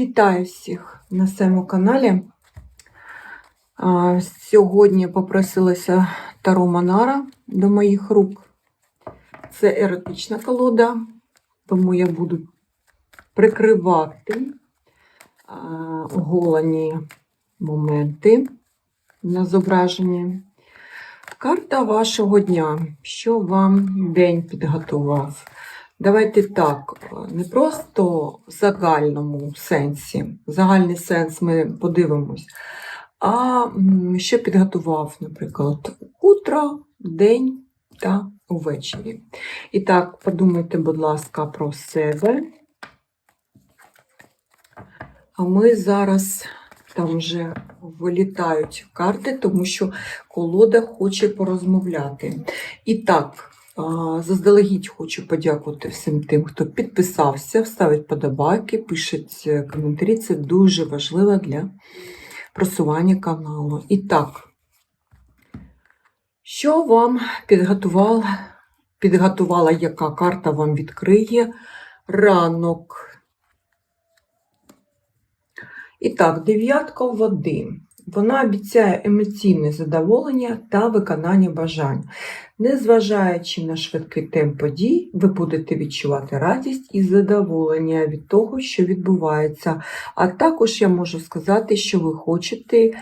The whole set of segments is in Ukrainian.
Вітаю всіх на своєму каналі. Сьогодні попросилася Таро Монара до моїх рук. Це еротична колода, тому я буду прикривати а, оголені моменти на зображенні. Карта вашого дня. Що вам день підготував? Давайте так, не просто в загальному сенсі, загальний сенс ми подивимось, а що підготував, наприклад, утро, день та увечері. І так, подумайте, будь ласка, про себе. А ми зараз там вже вилітають карти, тому що колода хоче порозмовляти. І так. Заздалегідь хочу подякувати всім тим, хто підписався, ставить подобайки, пишуть е, коментарі. Це дуже важливо для просування каналу. І так, що вам підготувала, підготувала, яка карта вам відкриє ранок? І так, дев'ятка води. Вона обіцяє емоційне задоволення та виконання бажань. Незважаючи на швидкий темп подій, ви будете відчувати радість і задоволення від того, що відбувається. А також я можу сказати, що ви хочете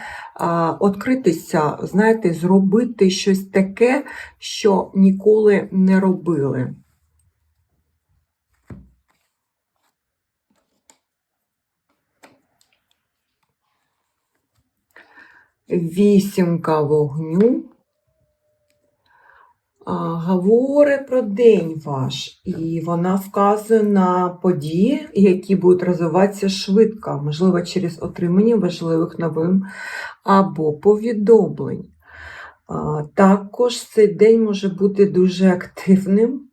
відкритися, знаєте, зробити щось таке, що ніколи не робили. Вісімка вогню говорить про день ваш, і вона вказує на події, які будуть розвиватися швидко, можливо, через отримання важливих новин або повідомлень. Також цей день може бути дуже активним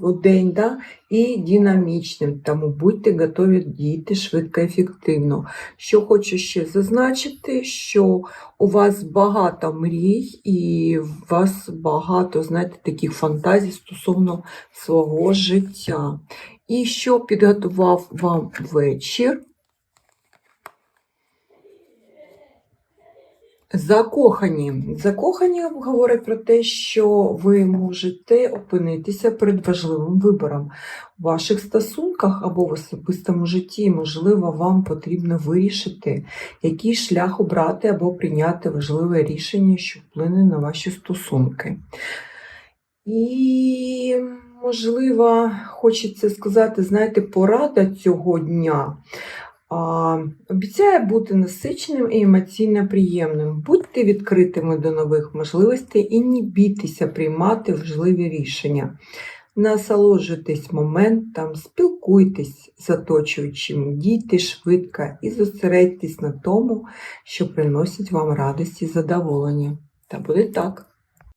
в день да, і динамічним, тому будьте готові діяти швидко ефективно. Що хочу ще зазначити, що у вас багато мрій, і у вас багато, знаєте, таких фантазій стосовно свого життя. І що підготував вам вечір? Закохані. Закохані говорять про те, що ви можете опинитися перед важливим вибором у ваших стосунках або в особистому житті. Можливо, вам потрібно вирішити, який шлях обрати або прийняти важливе рішення, що вплине на ваші стосунки. І, можливо, хочеться сказати, знаєте, порада цього дня. Обіцяє бути насиченим і емоційно приємним. Будьте відкритими до нових можливостей і не бійтеся приймати важливі рішення. Насолоджуйтесь моментом, спілкуйтесь з оточуючими, дійте швидко і зосередьтесь на тому, що приносить вам радість і задоволення. Та буде так.